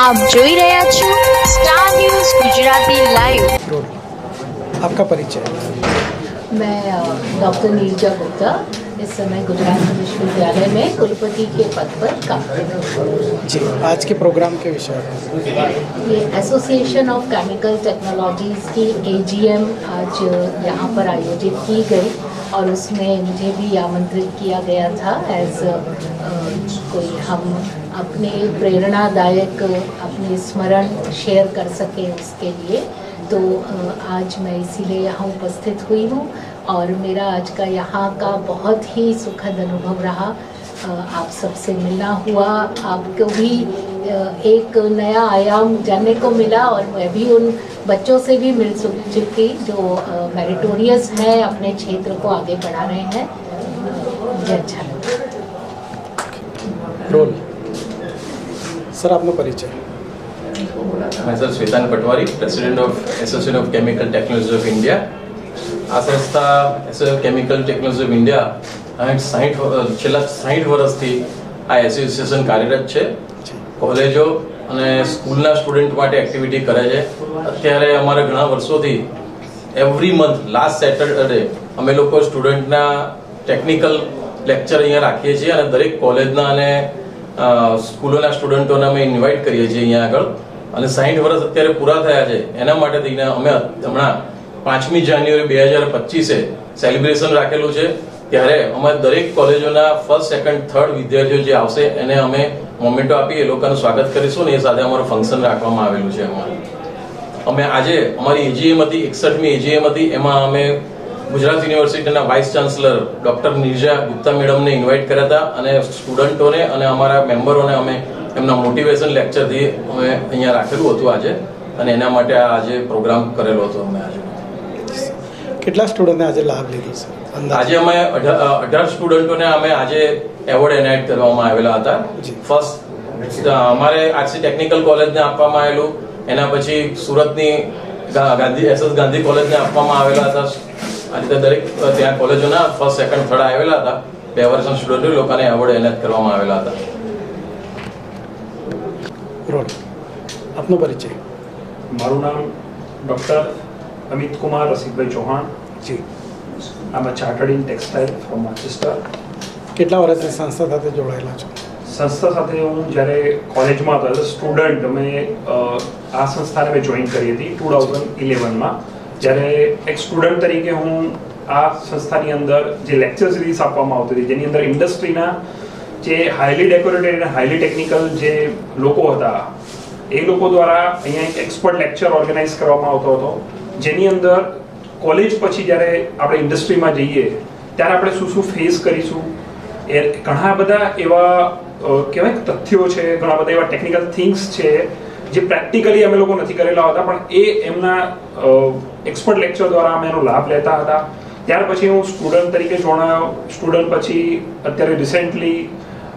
આપ જોઈ રહ્યા છો star news Gujarati live role आपका परिचय मैं डॉक्टर नीरजा गुप्ता इस समय गुजरात विश्वविद्यालय में कुलपति के पद पर काम कर रही हूँ जी आज के प्रोग्राम के विषय में ये एसोसिएशन ऑफ केमिकल टेक्नोलॉजीज़ की एजीएम आज यहाँ पर आयोजित की गई और उसमें मुझे भी आमंत्रित किया गया था एज कोई हम अपने प्रेरणादायक, अपने स्मरण शेयर कर सकें उसके लिए। तो आज मैं इसीलिए यहाँ उपस्थित हुई हूँ और मेरा आज का यहाँ का बहुत ही सुखद अनुभव रहा। आप सबसे मिलना हुआ आपको भी एक नया आयाम जानने को मिला और मैं भी उन बच्चों से भी मिल चुकी जो मेरिटोरियस हैं अपने क्षेत्र को आगे बढ़ा रहे हैं। मुझे अच्छा रोल। सर आपने परिचय। मैं sir Shwetan Patwari president of association of chemical technology of India आ संस्था association chemical technology of India સાઠ છેલ્લા સાઠ વર્ષથી આ એસોસિએશન કાર્યરત છે. કોલેજો અને સ્કૂલના સ્ટુડન્ટ માટે એક્ટિવિટી કરે છે. અત્યારે અમારે ઘણા વર્ષોથી એવરી મંથ લાસ્ટ સેટરડે અમે લોકો સ્ટુડન્ટના ટેકનિકલ લેક્ચર અહીંયા રાખીએ છીએ અને દરેક કોલેજના અને સ્કૂલોના સ્ટુડન્ટોને અમે ઇન્વાઇટ કરીએ છીએ અહીંયા આગળ. અને સાઠ વર્ષ અત્યારે પૂરા થયા છે. એના માટે થઈને અમે હમણાં પાંચમી જાન્યુઆરી બે હજાર પચીસે સેલિબ્રેશન રાખેલું છે. ત્યારે અમારે દરેક કોલેજોના ફર્સ્ટ સેકન્ડ થર્ડ વિદ્યાર્થીઓ જે આવશે, એને અમે મોમેન્ટો આપી, એ લોકોનું સ્વાગત કરીશું ને એ સાથે અમારું ફંક્શન રાખવામાં આવેલું છે અમારું. અમે આજે, અમારી એજીએમ હતી, એકસઠમી એજીએમ હતી, એમાં અમે ગુજરાત યુનિવર્સિટીના vice chancellor doctor Nirja Gupta મેડમને invite કર્યા હતા અને સ્ટુડન્ટોને અને અમારા મેમ્બરોને અમે એમના મોટિવેશન લેક્ચરથી અમે અહીંયા રાખેલું હતું આજે અને એના માટે આજે પ્રોગ્રામ કરેલો હતો અમે આજે. કેટલા સ્ટુડન્ટને આજે લાભ લીધો છે? આજે અમે અઢા- અઢાર સ્ટુડન્ટોને અમે આજે એવોર્ડ એનાયત કરવામાં આવેલા હતા. ફર્સ્ટ અમારે આરસી ટેકનિકલ કોલેજને આપવામાં આવેલું. એના પછી સુરતની ગાંધી એસએસ ગાંધી કોલેજને આપવામાં આવેલા હતા. આ રીતે દરેક ત્યાં કોલેજોના ફર્સ્ટ સેકન્ડ થર્ડ આવેલા હતા. બે વર્ષના સ્ટુડન્ટો લોકોને એવોર્ડ એનાયત કરવામાં આવેલા હતા. રોલ. આપનો પરિચય. મારું નામ ડૉક્ટર અમિત કુમાર રસિકભાઈ ચૌહાણ. જી. આમ chartered in textile from Manchester કેટલા વર્ષથી સંસ્થા સાથે જોડાયેલા છો? સંસ્થા સાથે હું જ્યારે કોલેજમાં હતો એઝ અ સ્ટુડન્ટ અમે આ સંસ્થાને મેં જોઈન કરી હતી ટુ થાઉઝન્ડ ઇલેવનમાં. જ્યારે એક સ્ટુડન્ટ તરીકે હું આ સંસ્થાની અંદર જે લેક્ચર સિરીઝ આપવામાં આવતી હતી જેની અંદર ઇન્ડસ્ટ્રીના જે હાઈલી ડેકોરેટેડ અને હાઈલી ટેકનિકલ જે લોકો હતા એ લોકો દ્વારા અહીંયા એક એક્સપર્ટ લેક્ચર ઓર્ગેનાઇઝ કરવામાં આવતો હતો. જેની અંદર કોલેજ પછી જ્યારે આપણે ઇન્ડસ્ટ્રીમાં જઈએ, ત્યારે આપણે શું શું ફેસ કરીશું? એ ઘણા બધા એવા કહેવાય તથ્યો છે, ઘણા બધા એવા ટેકનિકલ થિંગ્સ છે, જે પ્રેક્ટિકલી અમે લોકો નથી કરેલા હતા, પણ એ એમના એક્સપર્ટ લેક્ચર દ્વારા અમે એનો લાભ લેતા હતા. ત્યાર પછી હું સ્ટુડન્ટ તરીકે જોડાયો. સ્ટુડન્ટ પછી અત્યારે રિસેન્ટલી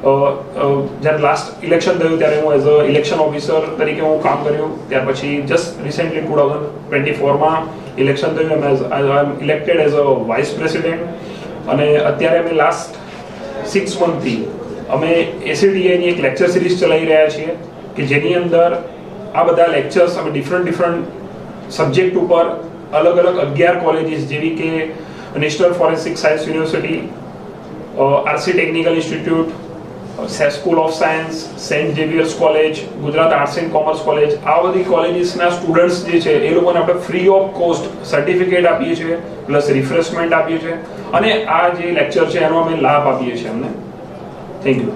જ્યારે લાસ્ટ ઇલેક્શન થયું ત્યારે હું એઝ અ ઇલેક્શન ઓફિસર તરીકે હું કામ કર્યું. ત્યાર પછી just recently two thousand twenty ફોરમાં election થયું. એમ I am elected as a vice president અને અત્યારે અમે લાસ્ટ સિક્સ મંથથી અમે એસીડીઆઈની એક લેક્ચર સિરીઝ ચલાવી રહ્યા છીએ કે જેની અંદર આ બધા લેક્ચર્સ અમે ડિફરન્ટ ડિફરન્ટ સબ્જેક્ટ ઉપર અલગ અલગ અગિયાર કોલેજીસ જેવી કે national forensic science university RC technical institute school of science Saint Xavier's college Gujarat arts and commerce college આ બધી કોલેજીસના સ્ટુડન્ટ્સ જે છે એ લોકોને આપણે ફ્રી ઓફ કોસ્ટ સર્ટિફિકેટ આપીએ છીએ પ્લસ રિફ્રેશમેન્ટ આપીએ છીએ અને આ જે લેક્ચર છે એનો અમે લાભ આપીએ છીએ અમને thank you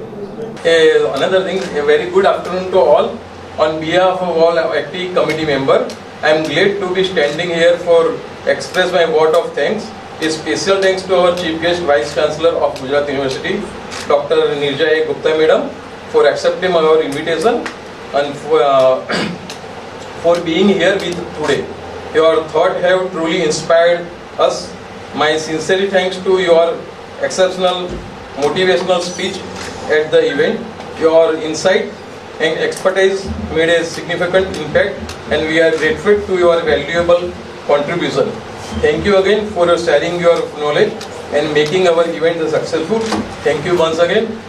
Uh, another thing, a very good afternoon to all. On behalf of all active committee member, I am glad to be standing here for express my vote of thanks. A special thanks to our chief guest, Vice Chancellor of Gujarat University, Dr. Nirja Gupta Madam, for accepting our invitation and for, uh, for being here with today. Your thought have truly inspired us. My sincere thanks to your exceptional motivational speech at the event. Your insight and expertise made a significant impact and we are grateful to your valuable contribution. Thank you again for sharing your knowledge and making our event successful. Thank you once again.